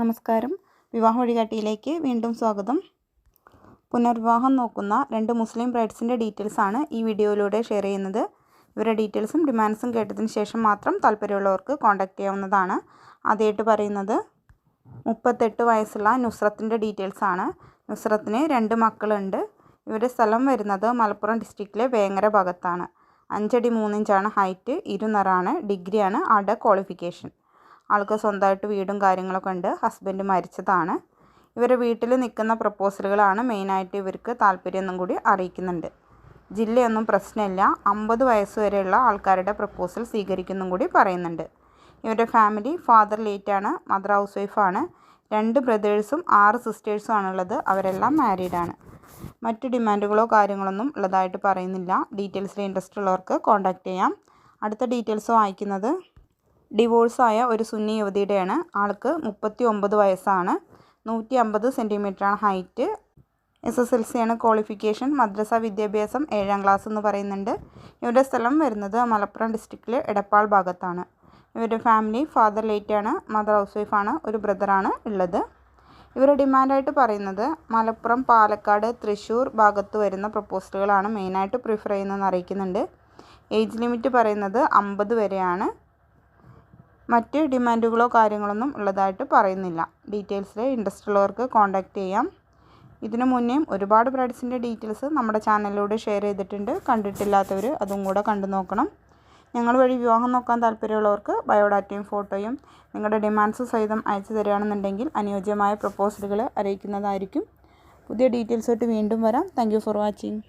നമസ്കാരം. വിവാഹ വഴികാട്ടിയിലേക്ക് വീണ്ടും സ്വാഗതം. പുനർവിവാഹം നോക്കുന്ന രണ്ട് മുസ്ലിം ബ്രൈഡ്സിന്റെ ഡീറ്റെയിൽസാണ് ഈ വീഡിയോയിലൂടെ ഷെയർ ചെയ്യുന്നത്. ഇവരുടെ ഡീറ്റെയിൽസും ഡിമാൻഡ്സും കേട്ടതിന് ശേഷം മാത്രം താല്പര്യമുള്ളവർക്ക് കോൺടാക്റ്റ് ചെയ്യാവുന്നതാണ്. ആദ്യമായിട്ട് പറയുന്നത് മുപ്പത്തെട്ട് വയസ്സുള്ള നുസ്രത്തിന്റെ ഡീറ്റെയിൽസാണ് നുസ്രത്തിന് രണ്ട് മക്കളുണ്ട്. ഇവരുടെ സ്ഥലം വരുന്നത് മലപ്പുറം ഡിസ്ട്രിക്റ്റിലെ വേങ്ങര ഭാഗത്താണ്. അഞ്ചടി മൂന്നിഞ്ചാണ് ഹൈറ്റ് ഇരുനറാണ് ഡിഗ്രിയാണ് അവിടെ ക്വാളിഫിക്കേഷൻ. ആൾക്ക് സ്വന്തമായിട്ട് വീടും കാര്യങ്ങളൊക്കെ ഉണ്ട്. ഹസ്ബൻഡ് മരിച്ചതാണ്. ഇവരെ വീട്ടിൽ നിൽക്കുന്ന പ്രപ്പോസലുകളാണ് മെയിനായിട്ട് ഇവർക്ക് താല്പര്യം എന്നും കൂടി അറിയിക്കുന്നുണ്ട്. ജില്ലയൊന്നും പ്രശ്നമില്ല. അമ്പത് വയസ്സ് വരെയുള്ള ആൾക്കാരുടെ പ്രപ്പോസൽ സ്വീകരിക്കുന്നും കൂടി പറയുന്നുണ്ട്. ഇവരുടെ ഫാമിലി ഫാദർ ലേറ്റാണ് മദർ ഹൗസ് വൈഫാണ് രണ്ട് ബ്രദേഴ്സും ആറ് സിസ്റ്റേഴ്സും ആണുള്ളത്. അവരെല്ലാം മാരീഡാണ് മറ്റു ഡിമാൻഡുകളോ കാര്യങ്ങളൊന്നും ഉള്ളതായിട്ട് പറയുന്നില്ല. ഡീറ്റെയിൽസിൽ ഇൻട്രസ്റ്റ് ഉള്ളവർക്ക് കോൺടാക്റ്റ് ചെയ്യാം. അടുത്ത ഡീറ്റെയിൽസ് വായിക്കുന്നത് ഡിവോഴ്സായ ഒരു സുന്നി യുവതിയുടെയാണ്. ആൾക്ക് മുപ്പത്തി ഒമ്പത് വയസ്സാണ്. നൂറ്റി അമ്പത് സെന്റിമീറ്ററാണ് height. S S L C ആണ് ക്വാളിഫിക്കേഷൻ. മദ്രസ വിദ്യാഭ്യാസം ഏഴാം ക്ലാസ് എന്ന് പറയുന്നുണ്ട്. ഇവരുടെ സ്ഥലം വരുന്നത് മലപ്പുറം ഡിസ്ട്രിക്റ്റിലെ എടപ്പാൾ ഭാഗത്താണ്. ഇവരുടെ ഫാമിലി ഫാദർ ലേറ്റാണ്. മദർ ഹൗസ് വൈഫാണ്. ഒരു ബ്രദറാണ് ഉള്ളത്. ഇവരുടെ ഡിമാൻഡായിട്ട് പറയുന്നത് മലപ്പുറം പാലക്കാട് തൃശ്ശൂർ ഭാഗത്ത് വരുന്ന പ്രപ്പോസലുകളാണ് മെയിനായിട്ട് പ്രിഫർ ചെയ്യുന്നതെന്ന് അറിയിക്കുന്നുണ്ട്. ഏജ് ലിമിറ്റ് പറയുന്നത് അമ്പത് വരെയാണ്. മറ്റ് ഡിമാൻഡുകളോ കാര്യങ്ങളൊന്നും ഉള്ളതായിട്ട് പറയുന്നില്ല. ഡീറ്റെയിൽസിൽ ഇൻട്രസ്റ്റ് ഉള്ളവർക്ക് കോൺടാക്റ്റ് ചെയ്യാം. ഇതിനു മുന്നേയും ഒരുപാട് ബ്രൈഡ്സിന്റെ ഡീറ്റെയിൽസ് നമ്മുടെ ചാനലിലൂടെ ഷെയർ ചെയ്തിട്ടുണ്ട്. കണ്ടിട്ടില്ലാത്തവർ അതും കൂടെ കണ്ടു നോക്കണം. ഞങ്ങൾ വഴി വിവാഹം നോക്കാൻ താല്പര്യമുള്ളവർക്ക് ബയോഡാറ്റയും ഫോട്ടോയും നിങ്ങളുടെ ഡിമാൻഡ്സ് സഹിതം അയച്ചു തരികയാണെന്നുണ്ടെങ്കിൽ അനുയോജ്യമായ പ്രപ്പോസലുകൾ അറിയിക്കുന്നതായിരിക്കും. പുതിയ ഡീറ്റെയിൽസായിട്ട് വീണ്ടും വരാം. Thank for watching.